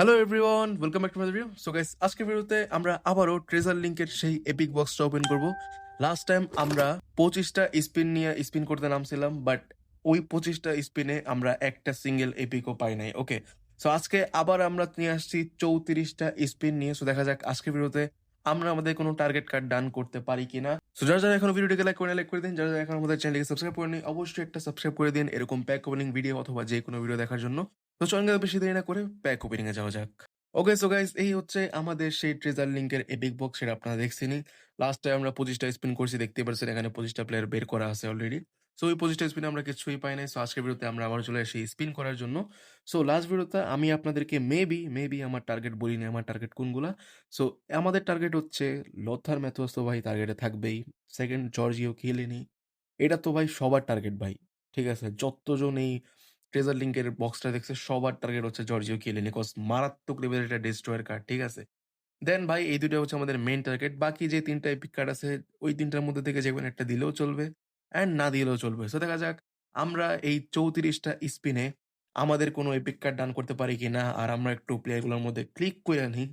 Hello everyone welcome back to my video so guys আজকের ভিডিওতে আমরা আবারও ট্রেজার লিংকের সেই এপিক বক্সটা ওপেন করব। লাস্ট টাইম আমরা পঁচিশটা স্পিন নিয়ে স্পিন করতে নামছিলাম বাট ওই পঁচিশটা স্পিনে আমরা একটা সিঙ্গেল এপিকও পাই নাই। ওকে সো আজকে আবার আমরা নিয়ে আসছি চৌত্রিশটা স্পিন নিয়ে। সো দেখা যাক আজকের ভিডিওতে আমরা আমাদের কোনো টার্গেট কার্ড ডান করতে পারি কিনা সো যারা যারা এখন ভিডিওটিকে লাইক করে লাইক করে দিন। যারা যারা এখন আমাদের চ্যানেলকে সাবস্ক্রাইব করেনি অবশ্যই একটা সাবস্ক্রাইব করে দিন। এরকম প্যাক ওপেনিং ভিডিও অথবা যে কোনো ভিডিও দেখার জন্য। তো guys, বেশি দেরি না করে প্যাক ওপেনিং এ যাওয়া যাক। ওকে সো গাইস এই হচ্ছে আমাদের সেই ট্রেজার লিংকের এপিক বক্স সেটা আপনারা দেখছেনই। লাস্ট টাইম আমরা পঁচিশটা স্পিন করছি দেখতে পাচ্ছেন এখানে পঁচিশটা প্লেয়ার বের করা আছে অলরেডি সো ওই পঁচিশটা স্পিন আমরা কিছুই পাই নাই সো আজকের ভিডিওতে আমরা আবার চলে আসি স্পিন করার জন্য। সো লাস্ট ভিডিওতে আমি আপনাদেরকে মেবি মেবি আমার টার্গেট বলিনি আমার টার্গেট কোনগুলা? সো আমাদের টার্গেট হচ্ছে লথার ম্যাথোস তো ভাই টার্গেটে থাকবেই। সেকেন্ড জর্জিও কিলিনি এটা তো ভাই সবার টার্গেট ভাই ঠিক আছে? যতজন এই ট্রেজার লিংকের বক্সটা দেখছে, সবার টার্গেট হচ্ছে জর্জিও কিলিনি কজ মারাত্মক লেভেলের একটা ডিস্ট্রয়ার কার্ড ঠিক আছে? দেন ভাই, এই দুটো হচ্ছে আমাদের মেন টার্গেট বাকি যে তিনটা এপিক কার্ড আছে, ওই তিনটার মধ্যে থেকে যে কোনো একটা দিলেও চলবে অ্যান্ড না দিলেও চলবে। সো দেখা যাক, আমরা এই চৌত্রিশটা স্পিনে আমাদের কোনো এপিক কার্ড ডান করতে পারি কি না, আর আমরা একটু প্লেয়ারগুলোর মধ্যে ক্লিক করে নিই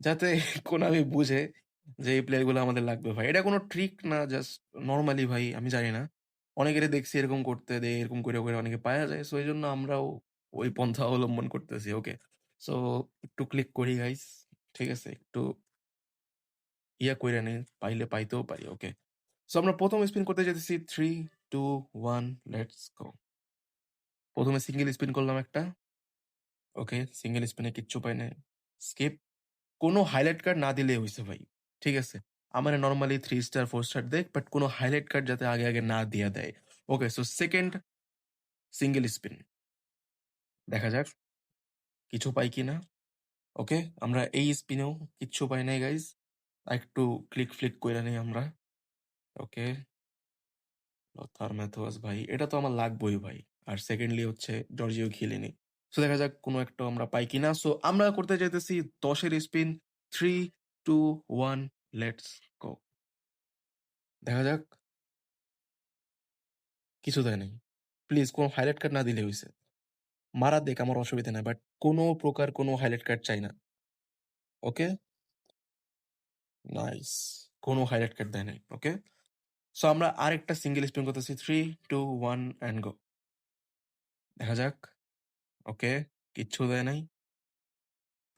যাতে কোনো আমি বুঝে যে এই প্লেয়ারগুলো আমাদের লাগবে ভাই। এটা কোনো ট্রিক না জাস্ট নর্মালি ভাই, আমি জানি না। অনেকের দেখছি এরকম করতে দে এরকম করে করে অনেকে পাওয়া যায়। সো এই জন্য আমরাও ওই পন্থা অবলম্বন করতেছি ওকে সো একটু ক্লিক করি গাইস ঠিক আছে? একটু ইয়া কইরা নেই, পাইলে পাইতেও পারি ওকে সো আমরা প্রথম স্পিন করতে যেতেছি three two one let's go প্রথমে সিঙ্গেল স্পিন করলাম একটা ওকে সিঙ্গেল স্পিনে কিচ্ছু পাই না স্কিপ কোনো হাইলাইট কার্ড না দিলে হয়েছে ভাই, ঠিক আছে? আমার normally three star four star দেখ বাট কোনো হাইলাইট কার্ড যাতে আগে আগে না দিয়ে দেয়। Okay so second single spin দেখা যাক, কিছু পাই কি না ওকে আমরা এই স্পিনেও কিচ্ছু পাই নাই গাইজ একটু ক্লিক ফ্লিক করে নেই আমরা। ওকে লথার ম্যাথোয়াস ভাই, এটা তো আমার লাগবেই ভাই। আর সেকেন্ডলি হচ্ছে জর্জিও খেলেনি সো দেখা যাক কোনো একটা আমরা পাই কিনা। সো আমরা করতে চাইতেছি দশের spin three two one let's go দেখা যাক। কিছু দেয় নাই। প্লিজ কোনো হাইলাইট কার্ড না দিলে হয়েছে মারা দেখ, আমার অসুবিধা নাই বাট কোনো প্রকার কোনো হাইলাইট কার্ড চাই না। ওকে নাইস কোনো হাইলাইট কার্ড দেয় নাই ওকে সো আমরা আরেকটা সিঙ্গেল স্পিন করতেছি। Three two one and go দেখা যাক। ওকে কিচ্ছু দেয় নাই।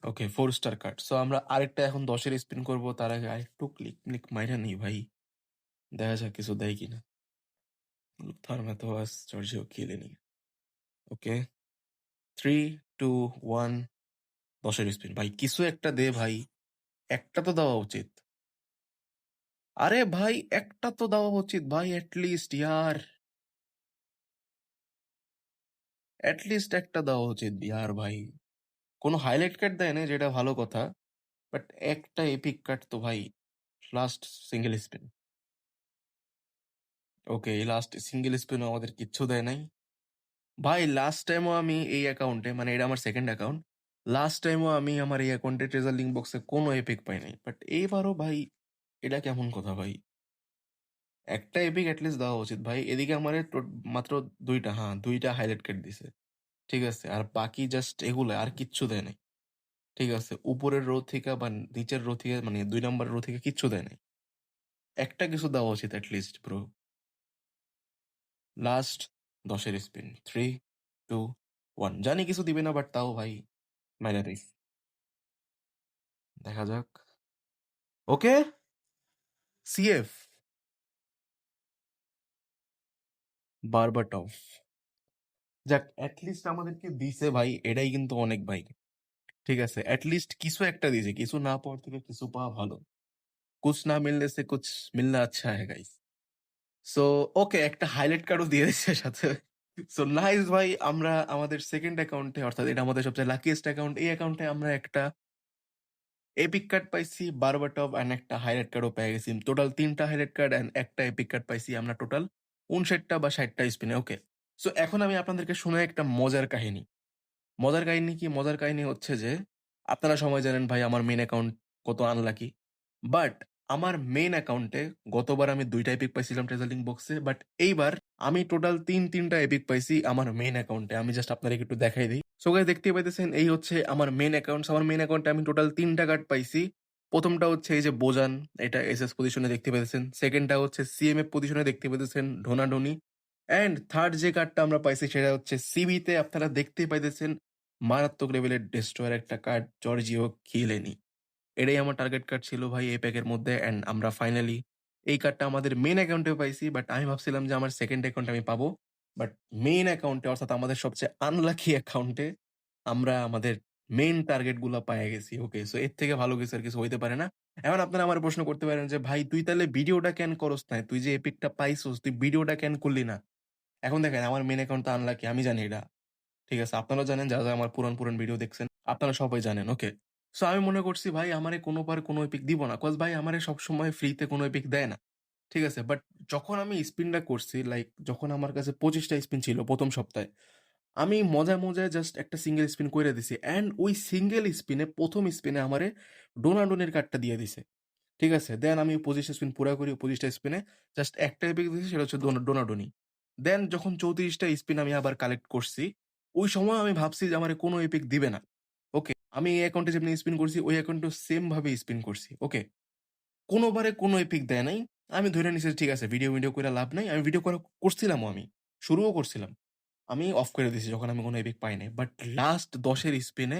Okay four star card so আমরা আরেকটা এখন দশের স্পিন করব, তার আগে আরেকটু ক্লিক ক্লিক মাইরা নেই ভাই। দেখা যাক কিছু দেয় কিনা। Lothar Matthaus Giorgio Chiellini okay three two one দশের স্পিন ভাই, কিছু একটা দে ভাই। একটা তো দেওয়া উচিত। আরে ভাই, একটা তো দেওয়া উচিত ভাই লিস্ট ইয়ার। লিস্ট একটা দেওয়া উচিত ইয়ার ভাই। কোনো হাইলাইট কাট দেয় না, যেটা ভালো কথা। বাট একটা এপিক কাট তো ভাই লাস্ট সিঙ্গেল স্পিন ওকে এই লাস্ট সিঙ্গেল স্পিনও আমাদের কিচ্ছু দেয় নাই। ভাই লাস্ট টাইমও আমি এই অ্যাকাউন্টে মানে এটা আমার সেকেন্ড অ্যাকাউন্ট লাস্ট টাইমও আমি আমার এই অ্যাকাউন্টে ট্রেজার লিঙ্ক বক্সে কোনো এপিক পাই নাই। বাট এইবারও ভাই, এটা কেমন কথা ভাই? একটা এপিক অ্যাটলিস্ট দেওয়া উচিত ভাই। এদিকে আমার মাত্র দুইটা হ্যাঁ দুইটা হাইলাইট কার্ড দিছে। ঠিক আছে? আর বাকি জাস্ট এগুলো আর কিচ্ছু দেয় নাই। ঠিক আছে? উপরের রো থেকে বা নিচের রো থেকে মানে দুই নম্বর রো থেকে কিচ্ছু দেয় নাই। একটা কিছু দেওয়া উচিত অ্যাটলিস্ট ব্রো লাস্ট দশের স্পিন থ্রি টু ওয়ান জানি কিছু দিবে না বাট তাও ভাই মাইরা দিস দেখা যাক। ওকে সিএফ বারবাটফ যাক অ্যাটলিস্ট আমাদেরকে দিছে ভাই, এটাই কিন্তু অনেক ভাই। ঠিক আছে অ্যাটলিস্ট কিছু একটা দিয়েছে কিছু না পাওয়ার থেকে কিছু পাওয়া ভালো। কুছ না মিললে সে কুছ মিলনা আচ্ছা হ্যাঁ গাইস সো ওকে একটা হাইলাইট কার্ডও দিয়ে দিচ্ছে সাথে। সো নাইস ভাই, আমরা আমাদের সেকেন্ড অ্যাকাউন্টে অর্থাৎ এটা আমাদের সবচেয়ে লাকিয়েস্ট অ্যাকাউন্ট এই অ্যাকাউন্টে আমরা একটা এপিক কার্ড পাইছি বারবাটপ অ্যান্ড একটা হাইলাইট কার্ডও পেয়ে গেছি। টোটাল তিনটা হাইলাইট কার্ড অ্যান্ড একটা এপিক কার্ড পাইছি আমরা টোটাল উনষাটটা বা ষাটটা স্পিনে ওকে সো এখন আমি আপনাদেরকে শোনাই একটা মজার কাহিনী মজার কাহিনী কি মজার কাহিনী হচ্ছে যে আপনারা সময় জানেন ভাই আমার মেন অ্যাকাউন্ট কত আনলাকি বাট আমার মেন অ্যাকাউন্টে গতবার আমি দুইটা এপিক পাইছিলাম ট্রেজার লিংক বক্সে। বাট এইবার আমি টোটাল তিন তিনটা এপিক পাইছি আমার মেন অ্যাকাউন্টে। আমি জাস্ট আপনাদেরকে একটু দেখাই দিই সো গাইস দেখতেই পাইতেছেন এই হচ্ছে আমার মেন অ্যাকাউন্ট। আমার মেন অ্যাকাউন্টে আমি টোটাল ৩ টা কার্ড পাইছি। প্রথমটা হচ্ছে এই যে বোজান, এটা এস এস পজিশনে দেখতে পাইতেছেন। 2nd টা হচ্ছে সিএমএফ পজিশনে দেখতে পেতেছেন ডোনাডোনি। অ্যান্ড থার্ড যে কার্ডটা আমরা পাইছি সেটা হচ্ছে সিবিতে আপনারা দেখতেই পাইতেছেন মারাত্মক লেভেলের ডেস্ট্রয়ার একটা কার্ড জর্জিও কিয়েলিনি। এটাই আমার টার্গেট কার্ড ছিল ভাই এই প্যাকের মধ্যে অ্যান্ড আমরা ফাইনালি এই কার্ডটা আমাদের মেন অ্যাকাউন্টেও পাইছি। বাট আমি ভাবছিলাম যে আমার সেকেন্ড অ্যাকাউন্টে আমি পাবো। বাট মেইন অ্যাকাউন্টে অর্থাৎ আমাদের সবচেয়ে আনলাকি অ্যাকাউন্টে আমরা আমাদের মেইন টার্গেটগুলা পাইয়া গেছি। ওকে সো এর থেকে ভালো কিছু আর কিছু হইতে পারে না। এখন আপনারা আমার প্রশ্ন করতে পারেন যে, "ভাই তুই তাহলে ভিডিওটা কেন করস না তুই যে এপিকটা পাইছস তুই ভিডিওটা কেন করলি না?" এখন দেখেন আমার মেন অ্যাকাউন্ট তো আনলাকি আমি জানি এটা। ঠিক আছে? আপনারাও জানেন যারা, যারা আমার পুরান, পুরান ভিডিও দেখছেন। আপনারা সবাই জানেন। ওকে। সো আমি মনে করছি ভাই আমারে কোনোবার কোনো এপিক দিব না। কজ ভাই আমারে সবসময় ফ্রিতে কোনো এপিক দেয় না। ঠিক আছে? বাট যখন আমি স্পিনটা করছি লাইক যখন আমার কাছে পঁচিশটা স্পিন ছিল প্রথম সপ্তাহে। আমি মজায়, মজায় জাস্ট একটা সিঙ্গেল স্পিন করে দিছি। অ্যান্ড ওই সিঙ্গেল স্পিনে প্রথম স্পিনে আমারে ডোনাডোনির কার্ডটা দিয়ে দিছে। ঠিক আছে? দেন আমি পঁচিশটা স্পিন পুরা করি পঁচিশটা স্পিনে জাস্ট একটা এপিক দিছি সেটা হচ্ছে ডোনা ডোনাডোনি। দেন যখন চৌত্রিশটা স্পিন আমি আবার কালেক্ট করছি, ওই সময় আমি ভাবছি যে আমার কোনো এপিক দিবে না। ওকে। আমি এই অ্যাকাউন্টে যেমনি স্পিন করছি ওই অ্যাকাউন্টেও সেম ভাবে স্পিন করছি। ওকে। কোনোবারে কোনো এপিক দেয় নাই। আমি ধরে নিছি ঠিক আছে ভিডিও, ভিডিও করে লাভ নাই। আমি ভিডিও করা করছিলামও আমি। শুরুও করছিলাম। আমি অফ করে দিছি যখন আমি কোনো এপিক পাই নাই। বাট লাস্ট দশের স্পিনে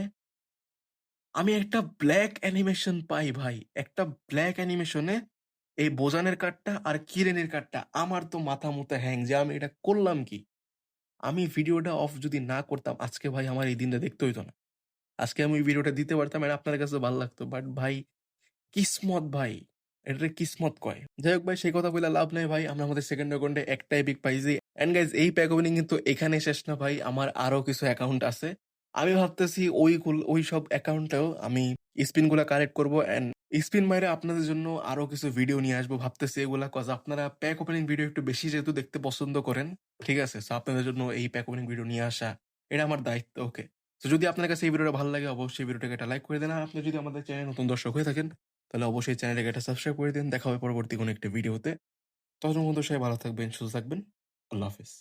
আমি একটা ব্ল্যাক অ্যানিমেশন পাই ভাই। একটা ব্ল্যাক অ্যানিমেশনে এই বোজানের কার্ডটা আর কিরেনের কার্ডটা আমার তো মাথা মুথা হ্যাং যে আমি এটা করলাম কি? আমি ভিডিওটা অফ যদি না করতাম, আজকে ভাই আমার এই দিনটা দেখতে হইতো না। আজকে আমি ওই ভিডিওটা দিতে পারতাম আর আপনাদের কাছেও ভালো লাগতো। বাট ভাই, কিসমত ভাই। এটারে কিসমত কয়। যাই হোক ভাই, সেই কথা বইলা লাভ নাই ভাই। আমরা আমাদের সেকেন্ড অ্যাকাউন্টে একটা এপিক পাইছি। অ্যান্ড গাইস এই প্যাক ওপেনিং কিন্তু এখানে শেষ না ভাই। আমার আরও কিছু অ্যাকাউন্ট আছে। আমি ভাবতেছি ওই ওই সব অ্যাকাউন্টেও আমি স্পিনগুলা কালেক্ট করব অ্যান্ড স্পিন মাইরে আপনাদের জন্য আরও কিছু ভিডিও নিয়ে আসব। ভাবতেছি এগুলা কজ আপনারা প্যাক ওপেনিং ভিডিও একটু বেশি যেহেতু দেখতে পছন্দ করেন। ঠিক আছে? সো আপনাদের জন্য এই প্যাক ওপেনিং ভিডিও নিয়ে আসা এটা আমার দায়িত্ব। ওকে। সো যদি আপনার কাছে এই ভিডিওটা ভালো লাগে অবশ্যই ভিডিওটাকে একটা লাইক করে দেন। আর আপনি যদি আমাদের চ্যানেলে নতুন দর্শক হয়ে থাকেন তাহলে অবশ্যই চ্যানেলটাকে একটা সাবস্ক্রাইব করে দিন। দেখা হবে পরবর্তী কোনো একটা ভিডিওতে। ততক্ষণ পর্যন্ত সবাই ভালো থাকবেন, সুস্থ থাকবেন। আল্লাহ হাফেজ।